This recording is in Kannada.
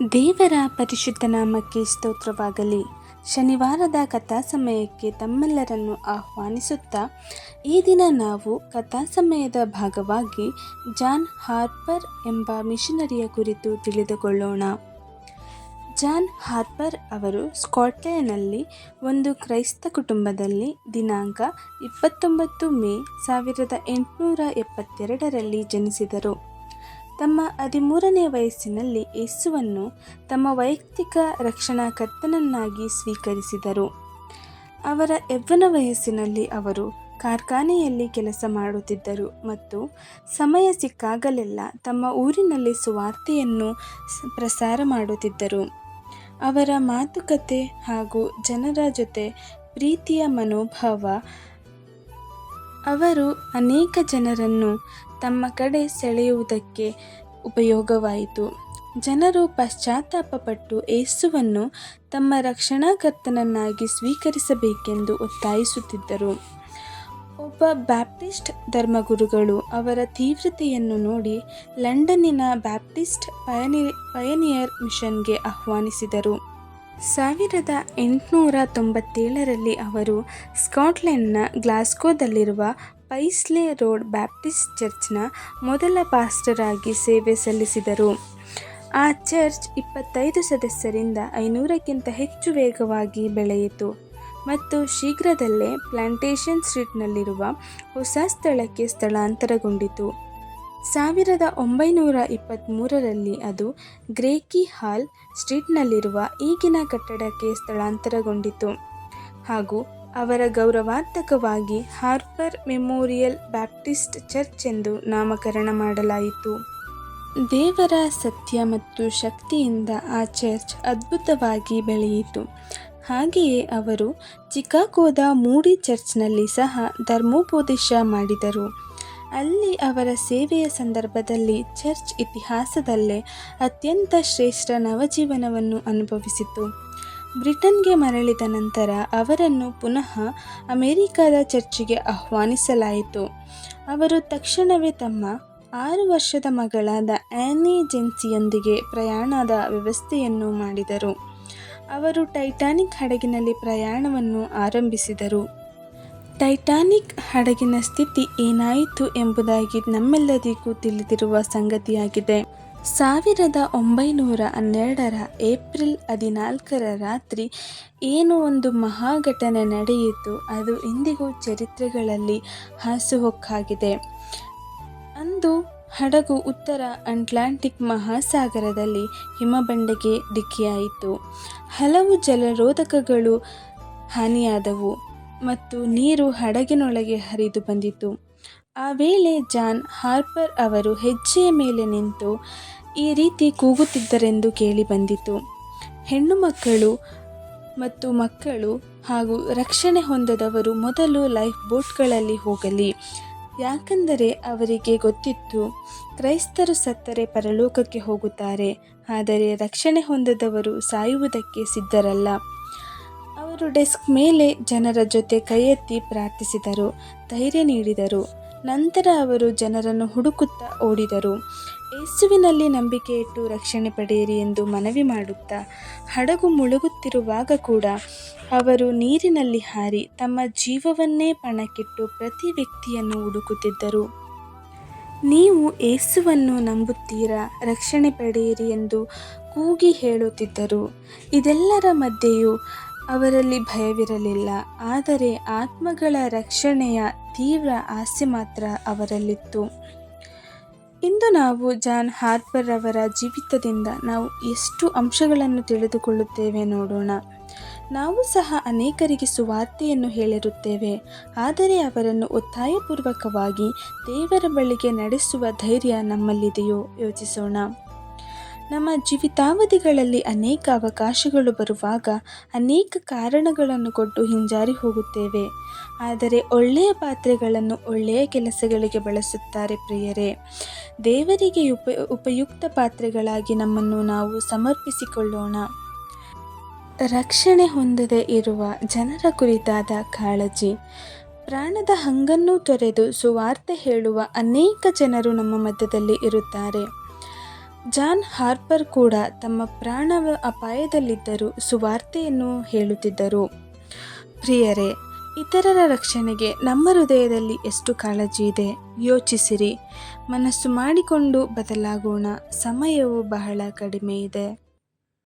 ದೇವರ ಪರಿಶುದ್ಧ ನಾಮಕ್ಕೆ ಸ್ತೋತ್ರವಾಗಲಿ. ಶನಿವಾರದ ಕಥಾ ಸಮಯಕ್ಕೆ ತಮ್ಮೆಲ್ಲರನ್ನು ಆಹ್ವಾನಿಸುತ್ತಾ, ಈ ದಿನ ನಾವು ಕಥಾ ಸಮಯದ ಭಾಗವಾಗಿ ಜಾನ್ ಹಾರ್ಪರ್ ಎಂಬ ಮಿಷನರಿಯ ಕುರಿತು ತಿಳಿದುಕೊಳ್ಳೋಣ. ಜಾನ್ ಹಾರ್ಪರ್ ಅವರು ಸ್ಕಾಟ್ಲೆಂಡ್ನಲ್ಲಿ ಒಂದು ಕ್ರೈಸ್ತ ಕುಟುಂಬದಲ್ಲಿ ದಿನಾಂಕ ಇಪ್ಪತ್ತೊಂಬತ್ತು ಮೇ ಸಾವಿರದ ಎಂಟುನೂರ ಎಪ್ಪತ್ತೆರಡರಲ್ಲಿ ಜನಿಸಿದರು. ತಮ್ಮ ಹದಿಮೂರನೇ ವಯಸ್ಸಿನಲ್ಲಿ ಯೇಸುವನ್ನು ತಮ್ಮ ವೈಯಕ್ತಿಕ ರಕ್ಷಣಾ ಕರ್ತನನ್ನಾಗಿ ಸ್ವೀಕರಿಸಿದರು. ಅವರ ಯೌವನ ವಯಸ್ಸಿನಲ್ಲಿ ಅವರು ಕಾರ್ಖಾನೆಯಲ್ಲಿ ಕೆಲಸ ಮಾಡುತ್ತಿದ್ದರು ಮತ್ತು ಸಮಯ ಸಿಕ್ಕಾಗಲೆಲ್ಲ ತಮ್ಮ ಊರಿನಲ್ಲಿ ಸುವಾರ್ತೆಯನ್ನು ಪ್ರಸಾರ ಮಾಡುತ್ತಿದ್ದರು. ಅವರ ಮಾತುಕತೆ ಹಾಗೂ ಜನರ ಜೊತೆ ಪ್ರೀತಿಯ ಮನೋಭಾವ, ಅವರು ಅನೇಕ ಜನರನ್ನು ತಮ್ಮ ಕಡೆ ಸೆಳೆಯುವುದಕ್ಕೆ ಉಪಯೋಗವಾಯಿತು. ಜನರು ಪಶ್ಚಾತ್ತಾಪಪಟ್ಟು ಏಸುವನ್ನು ತಮ್ಮ ರಕ್ಷಣಾಕರ್ತನನ್ನಾಗಿ ಸ್ವೀಕರಿಸಬೇಕೆಂದು ಒತ್ತಾಯಿಸುತ್ತಿದ್ದರು. ಒಬ್ಬ ಬ್ಯಾಪ್ಟಿಸ್ಟ್ ಧರ್ಮಗುರುಗಳು ಅವರ ತೀವ್ರತೆಯನ್ನು ನೋಡಿ ಲಂಡನ್ನಿನ ಬ್ಯಾಪ್ಟಿಸ್ಟ್ ಪಯನಿ, ಪಯನಿಯರ್ ಮಿಷನ್ಗೆ ಆಹ್ವಾನಿಸಿದರು. ಸಾವಿರದ ಎಂಟುನೂರ ತೊಂಬತ್ತೇಳರಲ್ಲಿ ಅವರು ಸ್ಕಾಟ್ಲೆಂಡ್ನ ಗ್ಲಾಸ್ಗೋದಲ್ಲಿರುವ ಪೈಸ್ಲೆ ರೋಡ್ ಬ್ಯಾಪ್ಟಿಸ್ಟ್ ಚರ್ಚ್ನ ಮೊದಲ ಪಾಸ್ಟರ್ ಆಗಿ ಸೇವೆ ಸಲ್ಲಿಸಿದರು. ಆ ಚರ್ಚ್ ಇಪ್ಪತ್ತೈದು ಸದಸ್ಯರಿಂದ ಐನೂರಕ್ಕಿಂತ ಹೆಚ್ಚು ವೇಗವಾಗಿ ಬೆಳೆಯಿತು ಮತ್ತು ಶೀಘ್ರದಲ್ಲೇ ಪ್ಲಾಂಟೇಶನ್ ಸ್ಟ್ರೀಟ್ನಲ್ಲಿರುವ ಹೊಸ ಸ್ಥಳಕ್ಕೆ ಸ್ಥಳಾಂತರಗೊಂಡಿತು. ಸಾವಿರದ ಒಂಬೈನೂರ ಇಪ್ಪತ್ತ್ಮೂರರಲ್ಲಿ ಅದು ಗ್ರೇಕಿ ಹಾಲ್ ಸ್ಟ್ರೀಟ್ನಲ್ಲಿರುವ ಈಗಿನ ಕಟ್ಟಡಕ್ಕೆ ಸ್ಥಳಾಂತರಗೊಂಡಿತು. ಹಾಗೂ ಅವರ ಗೌರವಾರ್ಥಕವಾಗಿ ಹಾರ್ಪರ್ ಮೆಮೋರಿಯಲ್ ಬ್ಯಾಪ್ಟಿಸ್ಟ್ ಚರ್ಚ್ ಎಂದು ನಾಮಕರಣ ಮಾಡಲಾಯಿತು. ದೇವರ ಸತ್ಯ ಮತ್ತು ಶಕ್ತಿಯಿಂದ ಆ ಚರ್ಚ್ ಅದ್ಭುತವಾಗಿ ಬೆಳೆಯಿತು. ಹಾಗೆಯೇ ಅವರು ಚಿಕಾಗೋದ ಮೂಡಿ ಚರ್ಚ್ನಲ್ಲಿ ಸಹ ಧರ್ಮೋಪದೇಶ ಮಾಡಿದರು. ಅಲ್ಲಿ ಅವರ ಸೇವೆಯ ಸಂದರ್ಭದಲ್ಲಿ ಚರ್ಚ್ ಇತಿಹಾಸದಲ್ಲೇ ಅತ್ಯಂತ ಶ್ರೇಷ್ಠ ನವಜೀವನವನ್ನು ಅನುಭವಿಸಿತು. ಬ್ರಿಟನ್ಗೆ ಮರಳಿದ ನಂತರ ಅವರನ್ನು ಪುನಃ ಅಮೆರಿಕದ ಚರ್ಚಿಗೆ ಆಹ್ವಾನಿಸಲಾಯಿತು. ಅವರು ತಕ್ಷಣವೇ ತಮ್ಮ ಆರು ವರ್ಷದ ಮಗಳಾದ ಆ್ಯನಿ ಜೆನ್ಸಿಯೊಂದಿಗೆ ಪ್ರಯಾಣದ ವ್ಯವಸ್ಥೆಯನ್ನು ಮಾಡಿದರು. ಅವರು ಟೈಟಾನಿಕ್ ಹಡಗಿನಲ್ಲಿ ಪ್ರಯಾಣವನ್ನು ಆರಂಭಿಸಿದರು. ಟೈಟಾನಿಕ್ ಹಡಗಿನ ಸ್ಥಿತಿ ಏನಾಯಿತು ಎಂಬುದಾಗಿ ನಮ್ಮೆಲ್ಲರಿಗೂ ತಿಳಿದಿರುವ ಸಂಗತಿಯಾಗಿದೆ. ಸಾವಿರದ ಒಂಬೈನೂರ ಹನ್ನೆರಡರ ಏಪ್ರಿಲ್ ಹದಿನಾಲ್ಕರ ರಾತ್ರಿ ಏನು ಒಂದು ಮಹಾಘಟನೆ ನಡೆಯಿತು, ಅದು ಇಂದಿಗೂ ಚರಿತ್ರೆಗಳಲ್ಲಿ ಹಾಸುಹೊಕ್ಕಾಗಿದೆ. ಅಂದು ಹಡಗು ಉತ್ತರ ಅಟ್ಲಾಂಟಿಕ್ ಮಹಾಸಾಗರದಲ್ಲಿ ಹಿಮಬಂಡೆಗೆ ಡಿಕ್ಕಿಯಾಯಿತು. ಹಲವು ಜಲರೋಧಕಗಳು ಹಾನಿಯಾದವು ಮತ್ತು ನೀರು ಹಡಗಿನೊಳಗೆ ಹರಿದು ಬಂದಿತು. ಆ ವೇಳೆ ಜಾನ್ ಹಾರ್ಪರ್ ಅವರು ಹೆಜ್ಜೆಯ ಮೇಲೆ ನಿಂತು ಈ ರೀತಿ ಕೂಗುತ್ತಿದ್ದರೆಂದು ಕೇಳಿಬಂದಿತು ಹೆಣ್ಣು ಮಕ್ಕಳು ಮತ್ತು ಮಕ್ಕಳು ಹಾಗೂ ರಕ್ಷಣೆ ಹೊಂದದವರು ಮೊದಲು ಲೈಫ್ ಬೋಟ್ಗಳಲ್ಲಿ ಹೋಗಲಿ. ಯಾಕಂದರೆ ಅವರಿಗೆ ಗೊತ್ತಿತ್ತು, ಕ್ರೈಸ್ತರು ಸತ್ತರೆ ಪರಲೋಕಕ್ಕೆ ಹೋಗುತ್ತಾರೆ, ಆದರೆ ರಕ್ಷಣೆ ಹೊಂದದವರು ಸಾಯುವುದಕ್ಕೆ ಸಿದ್ಧರಲ್ಲ. ಅವರು ಡೆಸ್ಕ್ ಮೇಲೆ ಜನರ ಜೊತೆ ಕೈಯೆತ್ತಿ ಪ್ರಾರ್ಥಿಸಿದರು, ಧೈರ್ಯ ನೀಡಿದರು. ನಂತರ ಅವರು ಜನರನ್ನು ಹುಡುಕುತ್ತಾ ಓಡಿದರು. ಯೇಸುವಿನಲ್ಲಿ ನಂಬಿಕೆ ಇಟ್ಟು ರಕ್ಷಣೆ ಪಡೆಯಿರಿ ಎಂದು ಮನವಿ ಮಾಡುತ್ತಾ ಹಡಗು ಮುಳುಗುತ್ತಿರುವಾಗ ಕೂಡ ಅವರು ನೀರಿನಲ್ಲಿ ಹಾರಿ ತಮ್ಮ ಜೀವವನ್ನೇ ಪಣಕ್ಕಿಟ್ಟು ಪ್ರತಿ ವ್ಯಕ್ತಿಯನ್ನು ಹುಡುಕುತ್ತಿದ್ದರು. ನೀವು ಏಸುವನ್ನು ನಂಬುತ್ತೀರಾ? ರಕ್ಷಣೆ ಪಡೆಯಿರಿ ಎಂದು ಕೂಗಿ ಹೇಳುತ್ತಿದ್ದರು. ಇದೆಲ್ಲರ ಮಧ್ಯೆಯೂ ಅವರಲ್ಲಿ ಭಯವಿರಲಿಲ್ಲ, ಆದರೆ ಆತ್ಮಗಳ ರಕ್ಷಣೆಯ ತೀವ್ರ ಆಸೆ ಮಾತ್ರ ಅವರಲ್ಲಿತ್ತು. ಇಂದು ನಾವು ಜಾನ್ ಹಾರ್ಪರ್ ಅವರ ಜೀವಿತದಿಂದ ನಾವು ಎಷ್ಟು ಅಂಶಗಳನ್ನು ತಿಳಿದುಕೊಳ್ಳುತ್ತೇವೆ ನೋಡೋಣ. ನಾವು ಸಹ ಅನೇಕರಿಗೆ ಸುವಾರ್ತೆಯನ್ನು ಹೇಳಿರುತ್ತೇವೆ, ಆದರೆ ಅವರನ್ನು ಒತ್ತಾಯಪೂರ್ವಕವಾಗಿ ದೇವರ ಬಳಿಗೆ ನಡೆಸುವ ಧೈರ್ಯ ನಮ್ಮಲ್ಲಿದೆಯೋ ಯೋಚಿಸೋಣ. ನಮ್ಮ ಜೀವಿತಾವಧಿಗಳಲ್ಲಿ ಅನೇಕ ಅವಕಾಶಗಳು ಬರುವಾಗ ಅನೇಕ ಕಾರಣಗಳನ್ನು ಕೊಟ್ಟು ಹಿಂಜಾರಿ ಹೋಗುತ್ತೇವೆ. ಆದರೆ ಒಳ್ಳೆಯ ಪಾತ್ರೆಗಳನ್ನು ಒಳ್ಳೆಯ ಕೆಲಸಗಳಿಗೆ ಬಳಸುತ್ತಾರೆ ಪ್ರಿಯರೇ. ದೇವರಿಗೆ ಉಪ, ಉಪಯುಕ್ತ ಪಾತ್ರೆಗಳಾಗಿ ನಮ್ಮನ್ನು ನಾವು ಸಮರ್ಪಿಸಿಕೊಳ್ಳೋಣ. ರಕ್ಷಣೆ ಹೊಂದದೇ ಇರುವ ಜನರ ಕುರಿತಾದ ಕಾಳಜಿ. ಪ್ರಾಣದ ಹಂಗನ್ನು ತೊರೆದು ಸುವಾರ್ತೆ ಹೇಳುವ ಅನೇಕ ಜನರು ನಮ್ಮ ಮಧ್ಯದಲ್ಲಿ ಇರುತ್ತಾರೆ. ಜಾನ್ ಹಾರ್ಪರ್ ಕೂಡ ತಮ್ಮ ಪ್ರಾಣ ಅಪಾಯದಲ್ಲಿದ್ದರೂ ಸುವಾರ್ತೆಯನ್ನು ಹೇಳುತ್ತಿದ್ದರು. ಪ್ರಿಯರೇ, ಇತರರ ರಕ್ಷಣೆಗೆ ನಮ್ಮ ಹೃದಯದಲ್ಲಿ ಎಷ್ಟು ಕಾಳಜಿ ಇದೆ? ಯೋಚಿಸಿರಿ. ಮನಸ್ಸು ಮಾಡಿಕೊಂಡು ಬದಲಾಗೋಣ. ಸಮಯವು ಬಹಳ ಕಡಿಮೆ ಇದೆ.